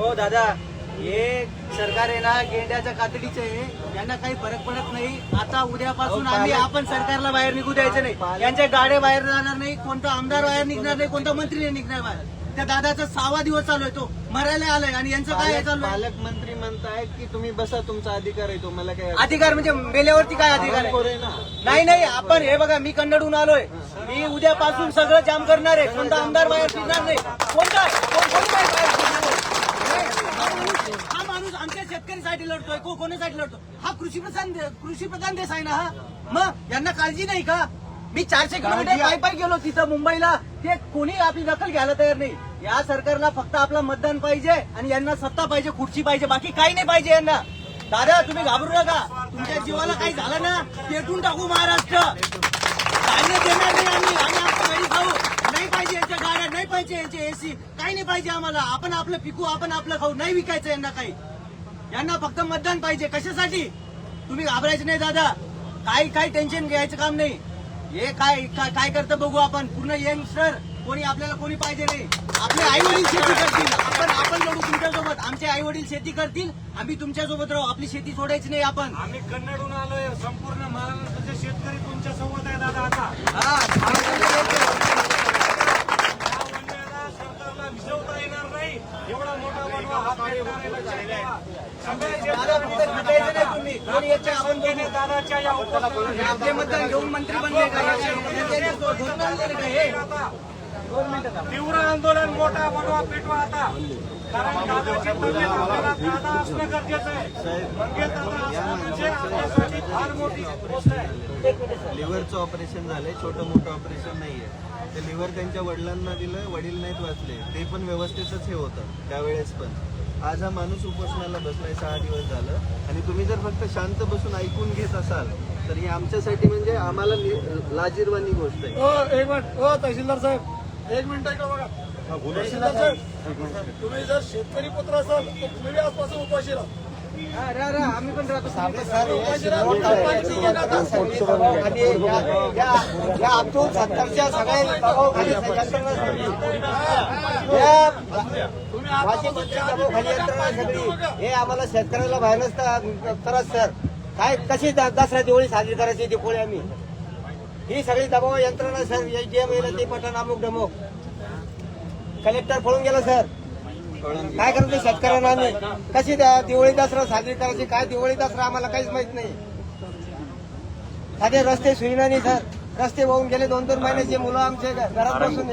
हो दादा. हे सरकार आहे ना गेंड्याच्या कातडीचं आहे. यांना काही फरक पडत नाही. आता उद्यापासून आम्ही आपण सरकारला बाहेर निघू द्यायचं नाही. यांच्या गाड्या बाहेर जाणार नाही कोणता आमदार बाहेर निघणार नाही कोणता मंत्री नाही निघणार बाहेर. त्या दादाचा सहावा दिवस चालू आहे तो. मरायला आलाय आणि यांचं काय चालू आहे? पालकमंत्री म्हणतायत की तुम्ही बसा तुमचा अधिकार आहे तो. मला काय अधिकार म्हणजे मेल्यावरती काय अधिकार आहे? ना. नाही नाही आपण हे बघा मी कन्नडून आलोय. मी उद्यापासून सगळं जाम करणार आहे. कोणता आमदार बाहेर फिरणार नाही? कोणता कोण- कोणी बाहेर बाहेर फिरणार नाही. हा माणूस आमच्या शेतकरीसाठी लढतोय को कोणासाठी लढतो हा कृषी प्रधान कृषी प्रधान देश आहे ना हा? मग यांना काळजी नाही का? मी चारशे किलोमीटर पाय पाय गेलो तिथं मुंबईला. ते कोणी आपली दखल घ्यायला तयार नाही. या सरकारला फक्त आपलं मतदान पाहिजे आणि यांना सत्ता पाहिजे खुर्ची पाहिजे बाकी काही नाही पाहिजे यांना. दादा तुम्ही घाबरू नका. तुमच्या जीवाला काही झालं ना पेटून टाकू महाराष्ट्र धान्य देणार नाही आम्ही आम्ही आमचं घरी खाऊ नाही पाहिजे यांच्या गाड्या नाही पाहिजे यांचे एसी काही नाही पाहिजे आम्हाला. आपण आपलं पिकू आपण आपलं खाऊ. नाही विकायचं यांना काही. यांना फक्त मतदान पाहिजे. कशासाठी? तुम्ही घाबरायचे नाही दादा. काही काही टेन्शन घ्यायचं काम नाही. हे काय काय- करतं बघू आपण. पूर्ण यंगस्टर कोणी आपल्याला कोणी पाहिजे नाही. आपले आई वडील शेती करतील. आपण आपण लढू तुमच्यासोबत. आमचे आई वडील शेती करतील. आम्ही तुमच्यासोबत राहू. आपली शेती सोडायची नाही आपण. आम्ही कन्नडून आलोय. संपूर्ण महाराष्ट्राचे शेतकरी तुमच्यासोबत आहे दादा आता हा, या वन्याला सरकारला भिजवता येणार नाही एवढा मोठा वनवा हा पेटणार आहे, लक्षात ठेवा. सगळे दादा फक्त भेटायचं नाही तुम्ही? कोणी याच्या आपण संख्येने दादाच्या या उपक्रमाला आपले मतदान घेऊन मंत्री बनले का? याचे धोरण आणलेलं का दोन मिनिटं थांबा. तीव्र आंदोलन मोठा बनवा पेटवा आता. कारण दादाची तब्येत आपल्याला दादा असणं गरजेचं आहे. मंगेश दादा असणं म्हणजे आपल्यासाठी फार मोठी गोष्ट आहे. लिव्हरचं ऑपरेशन झालंय छोटं मोठं ऑपरेशन नाहीये. ते लिव्हर त्यांच्या वडिलांना दिलं वडील नाहीत वाचले ते पण व्यवस्थितच हे होतं त्यावेळेस पण. आज हा माणूस उपोषणाला बसलाय सहा दिवस झालं. आणि तुम्ही जर फक्त शांत बसून ऐकून घेत असाल तर ही आमच्यासाठी म्हणजे आम्हाला लाजिरवाणी गोष्ट आहे. हो एक मिनिट. हो तहसीलदार साहेब. एक मिनिट ऐका बघा. तुम्ही जर शेतकरी पुत्र असाल तर तुम्ही आजपासून उपाशी राहा. हा, आम्ही पण राहतो. सत्तरच्या सगळ्या हे. आम्हाला शेतकऱ्याला बाहेर नसतं करत सर. काय कशी दसरा दिवाळी साजरी करायची दिपोळी आम्ही? ही सगळी दबाव यंत्रणा सर एचडीएम येईल ते पटण अमुक डमुक कलेक्टर पळून गेला सर. काय करतो शेतकऱ्यांना आम्ही? कशी दिवाळी दसरा साजरी करायची? काय दिवाळी दसरा आम्हाला काहीच माहीत नाही. साधे रस्ते सुविधा नाही सर. रस्ते वाहून गेले दोन दोन महिन्याचे मुलं आमचे घरात बसून.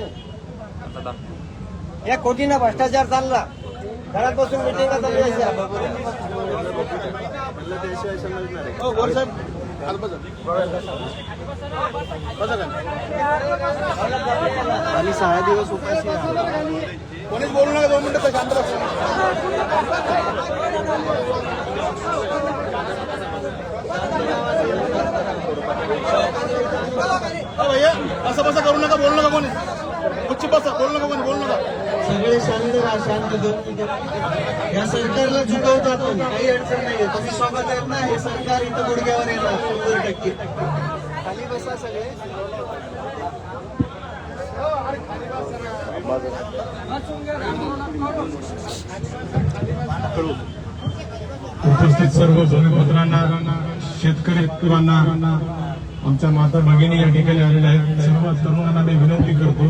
या कोटीनं भ्रष्टाचार चालला. घरात बसून मिटिंग आम्ही सहा दिवस उपाशी कोणीच बोलू नका दोन मिनिटं शांत बसा. भैया असं बसा करू नका बोलू नका कोणी गुच्ची बसा बोलू नका कोणी बोलू नका सगळे शांत दोन. या सरकारला झुकवतो आपण. काही अडचण नाही तुम्ही सोबत आहेत ना हे सरकार इथं गुडघ्यावर येणार शंभर टक्के. खाली बसा सगळे. उपस्थित सर्व भूमिपुत्रांना शेतकरी आमच्या माता भगिनी या ठिकाणी आलेल्या आहेत. सर्व तरुणांना मी विनंती करतो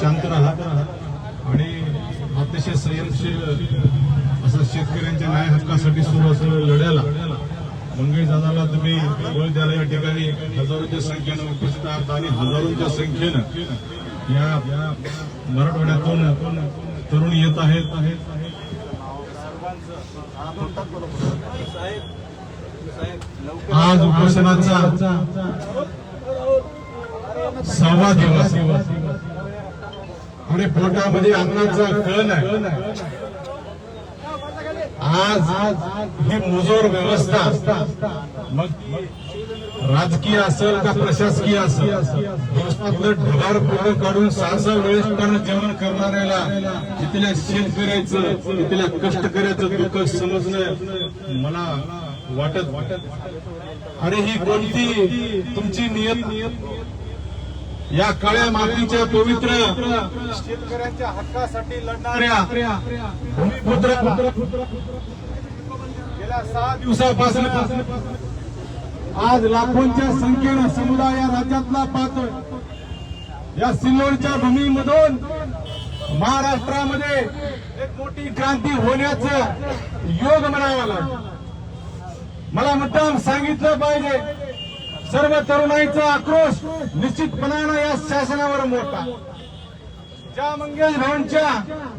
शांत राहा. आणि अतिशय संयमशील असं शेतकऱ्यांच्या न्याय हक्कासाठी सुरू असलेल्या लढ्याला मंगेश दादाला तुम्ही बळ द्यायला या ठिकाणी हजारोच्या संख्येनं उपस्थित आहात आणि हजारोच्या संख्येनं या या मराठवाड्यातून तरुण येत आहेत. आज उपोषणाचा सहावा दिवस. आणि पोटामध्ये अन्नाचा कण आहे. आज ही मुजोर व्यवस्था मग राजकीय असेल का प्रशासकीय असेल दिवसातलं ढगार पोरं काढून सहा सहा वेळेस त्यांना जेवण करणाऱ्याला तिथल्या शेतकऱ्याचं तिथल्या कष्टकऱ्याचं दुःख समजणं मला वाटत वाटत अरे ही कोणती तुमची नियत नियत? या काळ्या मातीच्या पवित्र शेतकऱ्यांच्या हक्कासाठी लढणाऱ्या भूमिपुत्र गेल्या सहा दिवसापासून आज लाखोंच्या संख्येनं समुदाय या राज्यातला पाहतोय या सिल्लोडच्या भूमीमधून महाराष्ट्रामध्ये एक मोठी क्रांती होण्याचं योग म्हणावा लागेल. मला मुद्दाम सांगितलं पाहिजे. सर्व तरुणाईचा आक्रोश निश्चितपणानं या शासनावर मोठा ज्या मंगेश भाऊंच्या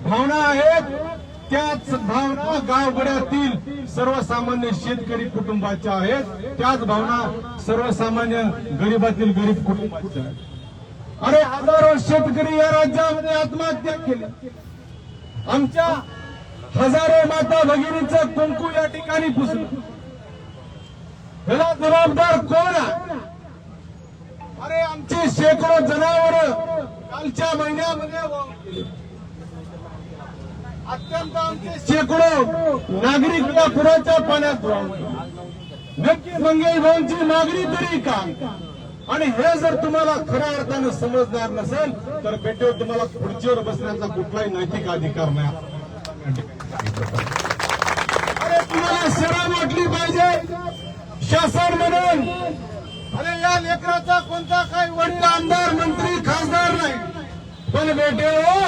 भावना आहेत त्याच भावना गावगड्यातील सर्वसामान्य शेतकरी कुटुंबाच्या आहेत. त्याच भावना सर्वसामान्य गरीबातील गरीब कुटुंबाच्या आहेत. अरे हजारो शेतकरी या राज्यामध्ये आत्महत्या केली. आमच्या हजारो माता भगिनीचं कुंकू या ठिकाणी पुसलं. ह्याला जबाबदार कोण आहे? शेकडो जनावर कालच्या महिन्यामध्ये अत्यंत आमचे शेकडो नागरिक या पुराच्या पाण्यात नक्की मंगेश भाऊंची मागणी तरी का? आणि हे जर तुम्हाला खऱ्या अर्थानं समजणार नसेल तर बेटे तुम्हाला खुर्चीवर बसण्याचा कुठलाही नैतिक अधिकार नाही. अरे तुम्हाला सेवा वाटली पाहिजे. शासन म्हणून अरे या लेकराचा कोणता काही वडील आमदार मंत्री खासदार नाही. पण बेटे हो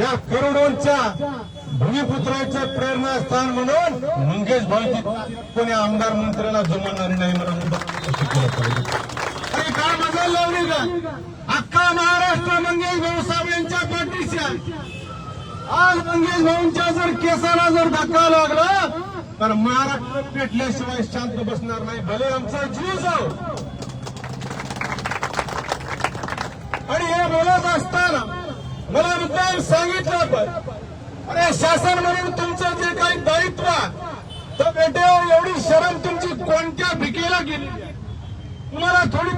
या करोडोंच्या भूमिपुत्राचे प्रेरणास्थान म्हणून मंगेश भाई कोणी आमदार मंत्र्याला जमणार नाही मला शिकवलं पाहिजे. काय मजा लावली का अख्खा महाराष्ट्र मंगेश भाऊ साहेबांच्या पाठीशी आहे. आज मंगेश भाऊंच्या जर केसाला जर धक्का लागला तर महाराष्ट्र पेटल्याशिवाय शांत बसणार नाही. भले आमचा जीव जाऊ. आणि हे बोलत असताना मला मुद्दाम सांगितलं पण अरे शासन म्हणून तुमचं जे काही दायित्व आहे, तर बेटे एवढी शरम तुमची कोणत्या भिकेला गेली? तुम्हाला थोडी